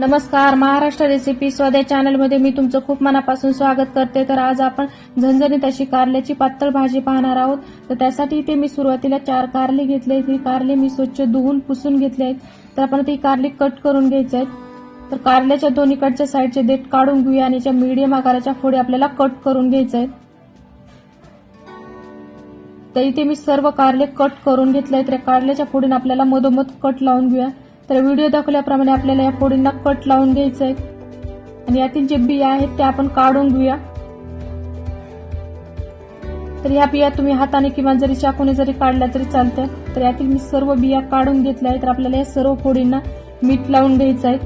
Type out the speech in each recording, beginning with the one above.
नमस्कार. महाराष्ट्र रेसिपी स्वदय चॅनलमध्ये मी तुमचं खूप मनापासून स्वागत करते. तर आज आपण झणझणीत अशी कारल्याची पातळ भाजी पाहणार आहोत. तर त्यासाठी इथे मी सुरुवातीला चार कारले घेतले आहेत. ही कारले मी स्वच्छ धुवून पुसून घेतले आहेत. तर आपण ती कारली कट करून घ्यायचे आहेत. तर कारल्याच्या दोन्हीकडच्या साईडचे देठ काढून घेऊया आणि याच्या मीडियम आकाराच्या फोडी आपल्याला कट करून घ्यायचे आहेत. तर इथे मी सर्व कारले कट करून घेतले आहेत. तर कारल्याच्या फोडीने आपल्याला मधोमध कट लावून घेऊया. तर व्हिडिओ दाखवल्याप्रमाणे आपल्याला या फोडींना कट लावून घ्यायचं आहे आणि यातील जे बिया आहेत त्या आपण काढून घेऊया. तर ह्या बिया तुम्ही हाताने किंवा जरी चाकूने जरी काढल्या तरी चालतं तर यातील मी सर्व बिया काढून घेतल्या आहेत. तर आपल्याला या सर्व फोडींना मीठ लावून घ्यायचं आहे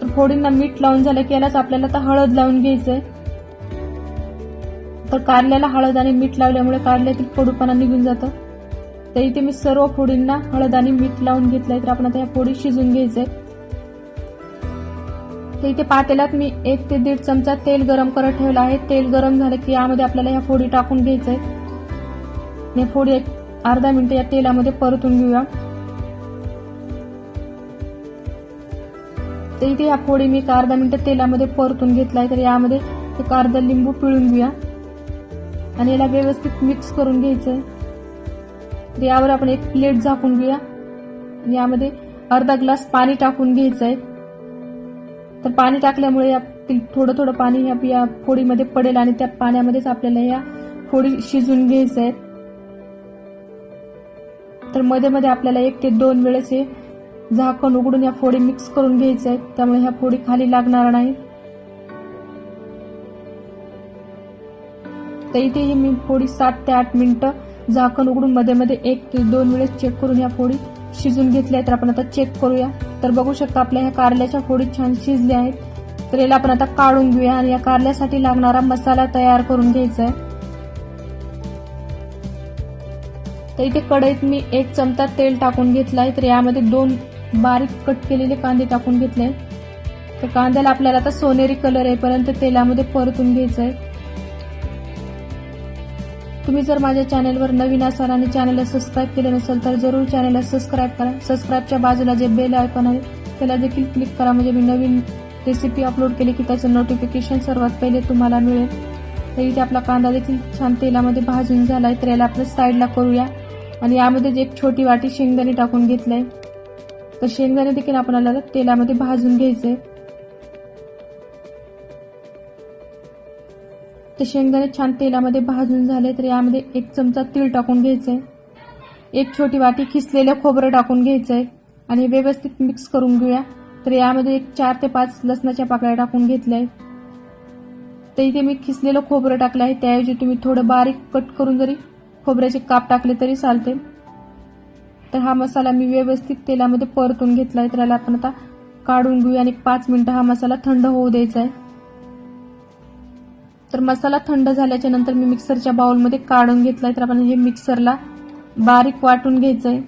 तर फोडींना मीठ लावून झालं की यालाच आपल्याला आता हळद लावून घ्यायचं आहे तर कारल्याला हळद आणि मीठ लावल्यामुळे कारल्यातील कडूपणा निघून जातं. तर इथे मी सर्व फोडींना हळद आणि मीठ लावून घेतलंय तर आपण आता या फोडी शिजून घ्यायचंय. तर इथे पातेल्यात मी एक ते दीड चमचा तेल गरम करत ठेवलं आहे. तेल गरम झालं की यामध्ये आपल्याला या फोडी टाकून घ्यायचंय. या फोडी एक अर्धा मिनिट या तेलामध्ये परतून घेऊया. तर इथे या फोडी मी एक अर्धा मिनिट तेलामध्ये परतून घेतलाय. तर यामध्ये एक अर्धा लिंबू पिळून घेऊया. आणि याला व्यवस्थित मिक्स करून घ्यायचंय. तर यावर आपण एक प्लेट झाकून घेऊया. आणि यामध्ये अर्धा ग्लास पाणी टाकून घ्यायचंय. तर पाणी टाकल्यामुळे या थोडं थोडं पाणी या फोडीमध्ये पडेल आणि त्या पाण्यामध्येच आपल्याला या फोडी शिजून घ्यायचं आहे तर मध्ये मध्ये आपल्याला एक ते दोन वेळेस हे झाकण उघडून या फोडी मिक्स करून घ्यायचं आहे त्यामुळे ह्या फोडी खाली लागणार नाही. तर इथे मी फोडी सात ते आठ मिनिटं झाकण उघडून मध्ये मध्ये एक ते दोन वेळेस चेक करून या फोडी शिजून घेतल्या तर आपण आता चेक करूया. तर बघू शकता आपल्या ह्या कारल्याच्या फोडी छान शिजल्या आहेत. तर याला आपण आता काढून घेऊया आणि या कारल्यासाठी लागणारा मसाला तयार करून घ्यायचा आहे. तर इथे कढईत मी एक चमचा तेल टाकून घेतलाय तर यामध्ये दोन बारीक कट केलेले कांदे टाकून घेतले तर कांद्याला आपल्याला आता सोनेरी कलर येईपर्यंत तेलामध्ये परतून घ्यायचं आहे. तुम्ही जर माझ्या चॅनलवर नवीन असाल आणि चॅनलला सबस्क्राईब केले नसेल तर जरूर चॅनलला सबस्क्राईब करा. सबस्क्राईबच्या बाजूला जे बेल आयकॉन आहे त्याला देखील क्लिक करा. म्हणजे मी नवीन रेसिपी अपलोड केली की त्याचं नोटिफिकेशन सर्वात पहिले तुम्हाला मिळेल. तर इथे आपला कांदा देखील छान तेलामध्ये भाजून झालाय तर याला आपल्या साईडला करूया. आणि यामध्ये एक छोटी वाटी शेंगदाणे टाकून घेतलंय तर शेंगदाणे देखील आपल्याला तेलामध्ये भाजून घ्यायचंय. ते शेंगदाणे छान तेलामध्ये भाजून झाले तर यामध्ये एक चमचा तीळ टाकून घ्यायचंय. एक छोटी वाटी खिसलेलं खोबरं टाकून घ्यायचंय. आणि व्यवस्थित मिक्स करून घेऊया. तर यामध्ये एक चार ते पाच लसणाच्या पाकळ्या टाकून घेतल्या तर इथे मी खिसलेलं खोबरं टाकलं आहे त्याऐवजी तुम्ही थोडं बारीक कट करून जरी खोबऱ्याचे काप टाकले तरी चालते तर हा मसाला मी व्यवस्थित तेलामध्ये परतून घेतलाय. तर याला आपण आता काढून घेऊया आणि पाच मिनिटं हा मसाला थंड होऊ द्यायचा आहे तर मसाला थंड झाल्याच्यानंतर मी मिक्सरच्या बाउलमध्ये काढून घेतलाय. तर आपण हे मिक्सरला बारीक वाटून घ्यायचंय.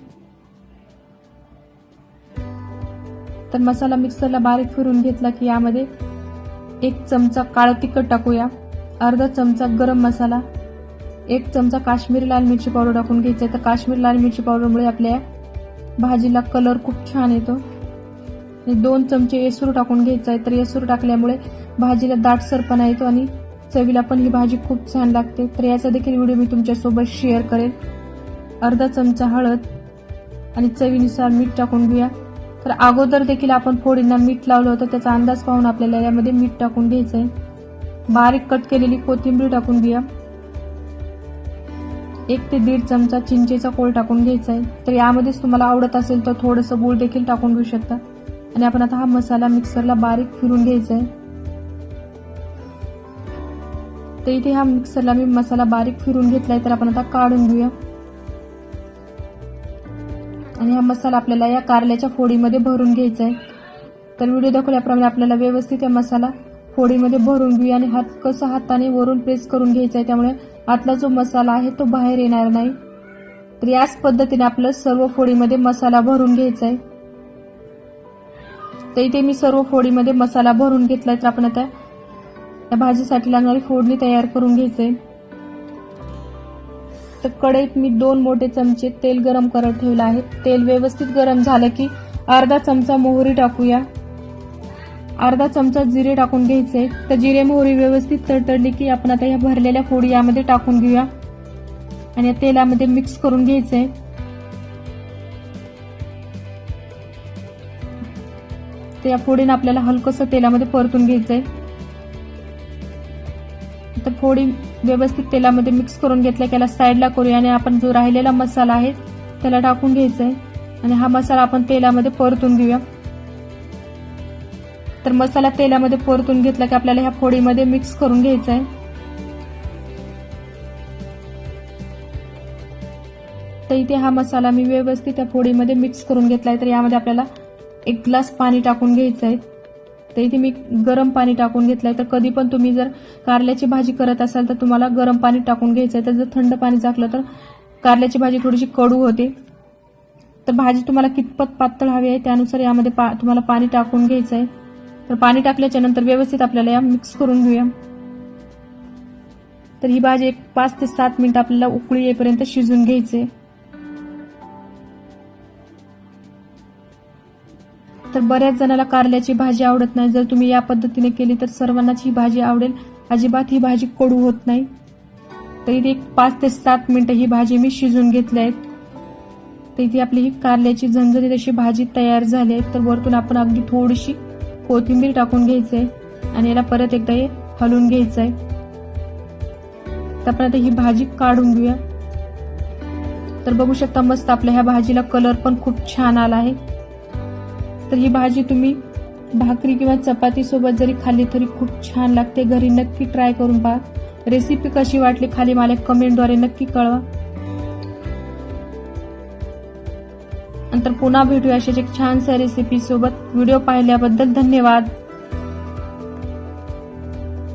तर मसाला मिक्सरला बारीक फिरून घेतला की यामध्ये एक चमचा काळं तिखट टाकूया. अर्धा चमचा गरम मसाला. एक चमचा काश्मीरी लाल मिरची पावडर टाकून घ्यायचं तर काश्मीरी लाल मिरची पावडरमुळे आपल्या भाजीला कलर खूप छान येतो. आणि दोन चमचे येसूर टाकून घ्यायचा आहे तर येसूर टाकल्यामुळे भाजीला दाटसरपणा येतो आणि चवीला पण ही भाजी खूप छान लागते. तर याचा देखील व्हिडिओ मी तुमच्यासोबत शेअर करेन. अर्धा चमचा हळद आणि चवीनुसार मीठ टाकून घेऊया. तर अगोदर देखील आपण फोडींना मीठ लावलं होतं. त्याचा अंदाज पाहून आपल्याला यामध्ये मीठ टाकून घ्यायचंय. बारीक कट केलेली कोथिंबीर टाकून घेऊया. एक ते दीड चमचा चिंचेचा कोळ टाकून घ्यायचा आहे तर यामध्येच तुम्हाला आवडत असेल तर थोडंसं गूळ देखील टाकून घेऊ शकता. आणि आपण आता हा मसाला मिक्सरला बारीक फिरून घ्यायचा आहे तर इथे हा मिक्सरला मी मसाला बारीक फिरून घेतलाय तर आपण आता काढून घेऊया. आणि हा मसाला आपल्याला या कारल्याच्या फोडीमध्ये भरून घ्यायचा आहे तर व्हिडिओ दाखवल्याप्रमाणे आपल्याला व्यवस्थित या मसाला फोडीमध्ये भरून घेऊया आणि हात कसं हाताने वरून प्रेस करून घ्यायचा आहे त्यामुळे आतला जो मसाला आहे तो बाहेर येणार नाही. तर याच पद्धतीने आपलं सर्व फोडीमध्ये मसाला भरून घ्यायचा आहे तर इथे मी सर्व फोडीमध्ये मसाला भरून घेतलाय तर आपण आता या भाजीसाठी लागणारी फोडणी तयार करून घ्यायचंय. तर कढईत मी दोन मोठे चमचे तेल गरम करत ठेवलं आहे. तेल व्यवस्थित गरम झालं की अर्धा चमचा मोहरी टाकूया. अर्धा चमचा जिरे टाकून घ्यायचे तर जिरे मोहरी व्यवस्थित तडतडली की आपण आता या भरलेल्या फोडी यामध्ये टाकून घेऊया. आणि या तेलामध्ये मिक्स करून घ्यायचंय. तर या फोडीनं आपल्याला हलकंसं तेलामध्ये परतून घ्यायचंय. तर फोडी व्यवस्थित तेलामध्ये मिक्स करून घेतल्या. की याला साईडला करूया आणि आपण जो राहिलेला मसाला आहे त्याला टाकून घ्यायचा आहे आणि हा मसाला आपण तेलामध्ये परतून घेऊया. तर मसाला तेलामध्ये परतून घेतला की आपल्याला ह्या फोडीमध्ये मिक्स करून घ्यायचा आहे तर इथे हा मसाला मी व्यवस्थित त्या फोडीमध्ये मिक्स करून घेतलाय. तर यामध्ये आपल्याला एक ग्लास पाणी टाकून घ्यायचं आहे तर इथे मी गरम पाणी टाकून घेतलंय. तर कधी पण तुम्ही जर कारल्याची भाजी करत असाल तर तुम्हाला गरम पाणी टाकून घ्यायचं आहे तर जर थंड पाणी टाकलं तर कारल्याची भाजी थोडीशी कडू होते. तर भाजी तुम्हाला कितपत पातळ हवी आहे त्यानुसार यामध्ये पा तुम्हाला पाणी टाकून घ्यायचं आहे तर पाणी टाकल्याच्या नंतर व्यवस्थित आपल्याला या मिक्स करून घेऊया. तर ही भाजी एक पाच ते सात मिनिट आपल्याला उकळी येईपर्यंत शिजून घ्यायचे तर बऱ्याच जणाला कारल्याची भाजी आवडत नाही. जर तुम्ही या पद्धतीने केली तर सर्वांनाच ही भाजी आवडेल. अजिबात ही भाजी कडू होत नाही. तर इथे एक पाच ते सात मिनिटं ही भाजी मी शिजून घेतली आहेत. तर इथे आपली ही कारल्याची झणझणीत अशी भाजी तयार झाली आहे. तर वरतून आपण अगदी थोडीशी कोथिंबीर टाकून घ्यायचंय आणि याला परत एकदा हे हलवून घ्यायचंय. तर आपण आता ही भाजी काढून घेऊया. तर बघू शकता मस्त आपल्या ह्या भाजीला कलर पण खूप छान आला आहे. तर ही भाजी तुम्ही भाकरी किंवा चपाती सोबत जरी खाल्ली तरी खूप छान लागते. घरी नक्की ट्राय करून पहा. रेसिपी कशी वाटली खाली मला कमेंटद्वारे नक्की कळवा. नंतर पुन्हा भेटूया अशाच एक छानशा रेसिपी सोबत. व्हिडिओ पाहिल्याबद्दल धन्यवाद.